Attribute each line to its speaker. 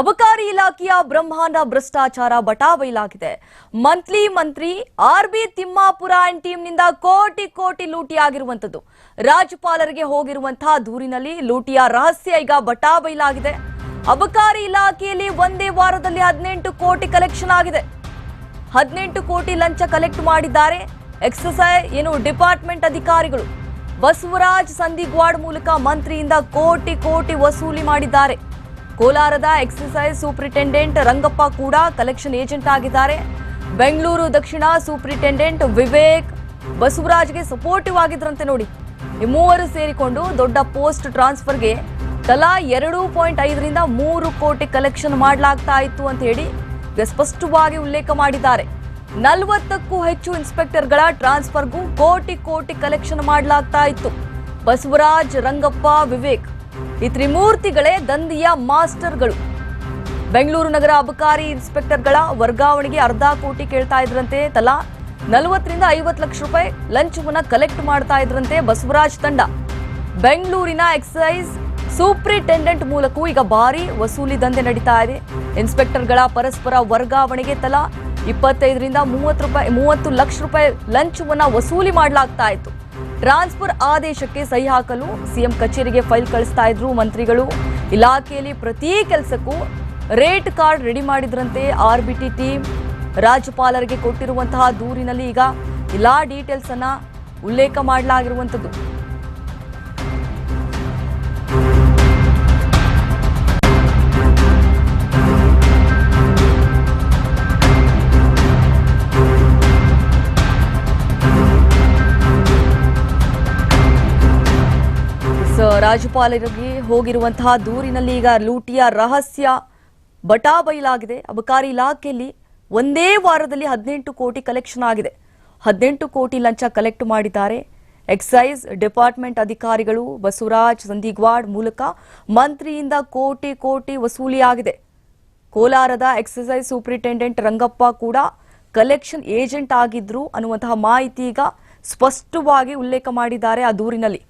Speaker 1: ಅಬಕಾರಿ ಇಲಾಖೆಯ ಬ್ರಹ್ಮಾಂಡ ಭ್ರಷ್ಟಾಚಾರ ಬಟಾಬೈಲಾಗಿದೆ ಮಂತ್ಲಿ ಮಂತ್ರಿ ಆರ್ ಬಿ ತಿಮ್ಮಾಪುರ ಅಂಡ್ ಟೀಮ್ನಿಂದ ಕೋಟಿ ಕೋಟಿ ಲೂಟಿ ಆಗಿರುವಂತದ್ದು ರಾಜ್ಯಪಾಲರಿಗೆ ಹೋಗಿರುವಂತಹ ದೂರಿನಲ್ಲಿ ಲೂಟಿಯ ರಹಸ್ಯ ಈಗ ಬಟಾಬೈಲಾಗಿದೆ ಅಬಕಾರಿ ಇಲಾಖೆಯಲ್ಲಿ ಒಂದೇ ವಾರದಲ್ಲಿ ಹದಿನೆಂಟು ಕೋಟಿ ಕಲೆಕ್ಷನ್ ಆಗಿದೆ. ಹದಿನೆಂಟು ಕೋಟಿ ಲಂಚ ಕಲೆಕ್ಟ್ ಮಾಡಿದ್ದಾರೆ. ಎಕ್ಸಸೈ ಏನು ಡಿಪಾರ್ಟ್ಮೆಂಟ್ ಅಧಿಕಾರಿಗಳು. ಬಸವರಾಜ್ ಸಂದಿಗ್ವಾಡ್ ಮೂಲಕ ಮಂತ್ರಿಯಿಂದ ಕೋಟಿ ಕೋಟಿ ವಸೂಲಿ ಮಾಡಿದ್ದಾರೆ. ಕೋಲಾರದ ಎಕ್ಸಸೈಸ್ ಸೂಪರಿಂಟೆಂಡೆಂಟ್ ರಂಗಪ್ಪ ಕೂಡ ಕಲೆಕ್ಷನ್ ಏಜೆಂಟ್ ಆಗಿದ್ದಾರೆ. ಬೆಂಗಳೂರು ದಕ್ಷಿಣ ಸೂಪರಿಂಟೆಂಡೆಂಟ್ ವಿವೇಕ್ ಬಸವರಾಜ್ಗೆ ಸಪೋರ್ಟಿವ್ ಆಗಿದ್ರಂತೆ ನೋಡಿ. ಈ ಮೂವರು ಸೇರಿಕೊಂಡು ದೊಡ್ಡ ಪೋಸ್ಟ್ ಟ್ರಾನ್ಸ್ಫರ್ಗೆ ತಲಾ ಎರಡು ಪಾಯಿಂಟ್ ಐದರಿಂದ ಮೂರು ಕೋಟಿ ಕಲೆಕ್ಷನ್ ಮಾಡಲಾಗ್ತಾ ಇತ್ತು ಅಂತ ಹೇಳಿ ಸ್ಪಷ್ಟವಾಗಿ ಉಲ್ಲೇಖ ಮಾಡಿದ್ದಾರೆ. ನಲವತ್ತಕ್ಕೂ ಹೆಚ್ಚು ಇನ್ಸ್ಪೆಕ್ಟರ್ಗಳ ಟ್ರಾನ್ಸ್ಫರ್ಗೂ ಕೋಟಿ ಕೋಟಿ ಕಲೆಕ್ಷನ್ ಮಾಡಲಾಗ್ತಾ ಇತ್ತು. ಬಸವರಾಜ್, ರಂಗಪ್ಪ, ವಿವೇಕ್ ಈ ತ್ರಿಮೂರ್ತಿಗಳೇ ದಂಧಿಯ ಮಾಸ್ಟರ್ಗಳು. ಬೆಂಗಳೂರು ನಗರ ಅಬಕಾರಿ ಇನ್ಸ್ಪೆಕ್ಟರ್ಗಳ ವರ್ಗಾವಣೆಗೆ ಅರ್ಧ ಕೋಟಿ ಕೇಳ್ತಾ ಇದ್ರಂತೆ ತಲಾ ನಲವತ್ತರಿಂದ ಐವತ್ತು ಲಕ್ಷ ರೂಪಾಯಿ ಲಂಚವನ್ನು ಕಲೆಕ್ಟ್ ಮಾಡ್ತಾ ಇದ್ರಂತೆ ಬಸವರಾಜ್ ತಂಡ. ಬೆಂಗಳೂರಿನ ಎಕ್ಸೈಸ್ ಸೂಪ್ರಿಂಟೆಂಡೆಂಟ್ ಮೂಲಕವೂ ಈಗ ಭಾರಿ ವಸೂಲಿ ದಂಧೆ ನಡೀತಾ ಇದೆ. ಇನ್ಸ್ಪೆಕ್ಟರ್ಗಳ ಪರಸ್ಪರ ವರ್ಗಾವಣೆಗೆ ತಲಾ ಇಪ್ಪತ್ತೈದರಿಂದ ಮೂವತ್ತು ರೂಪಾಯಿ, ಮೂವತ್ತು ಲಕ್ಷ ರೂಪಾಯಿ ಲಂಚವನ್ನು ವಸೂಲಿ ಮಾಡಲಾಗ್ತಾ ಇತ್ತು. ಟ್ರಾನ್ಸ್ಫರ್ ಆದೇಶಕ್ಕೆ ಸಹಿ ಹಾಕಲು ಸಿಎಂ ಕಚೇರಿಗೆ ಫೈಲ್ ಕಳಿಸ್ತಾ ಇದ್ರು ಮಂತ್ರಿಗಳು. ಇಲಾಖೆಯಲ್ಲಿ ಪ್ರತಿ ಕೆಲಸಕ್ಕೂ ರೇಟ್ ಕಾರ್ಡ್ ರೆಡಿ ಮಾಡಿದ್ರಂತೆ ಆರ್ ಬಿ ಟಿ ಟೀಮ್. ರಾಜ್ಯಪಾಲರಿಗೆ ಕೊಟ್ಟಿರುವಂತಹ ದೂರಿನಲ್ಲಿ ಈಗ ಎಲ್ಲಾ ಡೀಟೇಲ್ಸ್ ಅನ್ನ ಉಲ್ಲೇಖ ಮಾಡಲಾಗಿರುವಂಥದ್ದು. ರಾಜ್ಯಪಾಲರಿಗೆ ಹೋಗಿರುವಂತಹ ದೂರಿನಲ್ಲಿ ಈಗ ಲೂಟಿಯ ರಹಸ್ಯ ಬಟಾಬೈಲಾಗಿದೆ ಅಬಕಾರಿ ಇಲಾಖೆಯಲ್ಲಿ ಒಂದೇ ವಾರದಲ್ಲಿ ಹದಿನೆಂಟು ಕೋಟಿ ಕಲೆಕ್ಷನ್ ಆಗಿದೆ. ಹದಿನೆಂಟು ಕೋಟಿ ಲಂಚ ಕಲೆಕ್ಟ್ ಮಾಡಿದ್ದಾರೆ. ಎಕ್ಸೈಸ್ ಡಿಪಾರ್ಟ್ಮೆಂಟ್ ಅಧಿಕಾರಿಗಳು ಬಸವರಾಜ್ ಸಂದಿಗ್ವಾಡ್ ಮೂಲಕ ಮಂತ್ರಿಯಿಂದ ಕೋಟಿ ಕೋಟಿ ವಸೂಲಿಯಾಗಿದೆ. ಕೋಲಾರದ ಎಕ್ಸೈಸ್ ಸೂಪರಿಂಟೆಂಡೆಂಟ್ ರಂಗಪ್ಪ ಕೂಡ ಕಲೆಕ್ಷನ್ ಏಜೆಂಟ್ ಆಗಿದ್ರು ಅನ್ನುವಂತಹ ಮಾಹಿತಿ ಈಗ ಸ್ಪಷ್ಟವಾಗಿ ಉಲ್ಲೇಖ ಮಾಡಿದ್ದಾರೆ ಆ ದೂರಿನಲ್ಲಿ.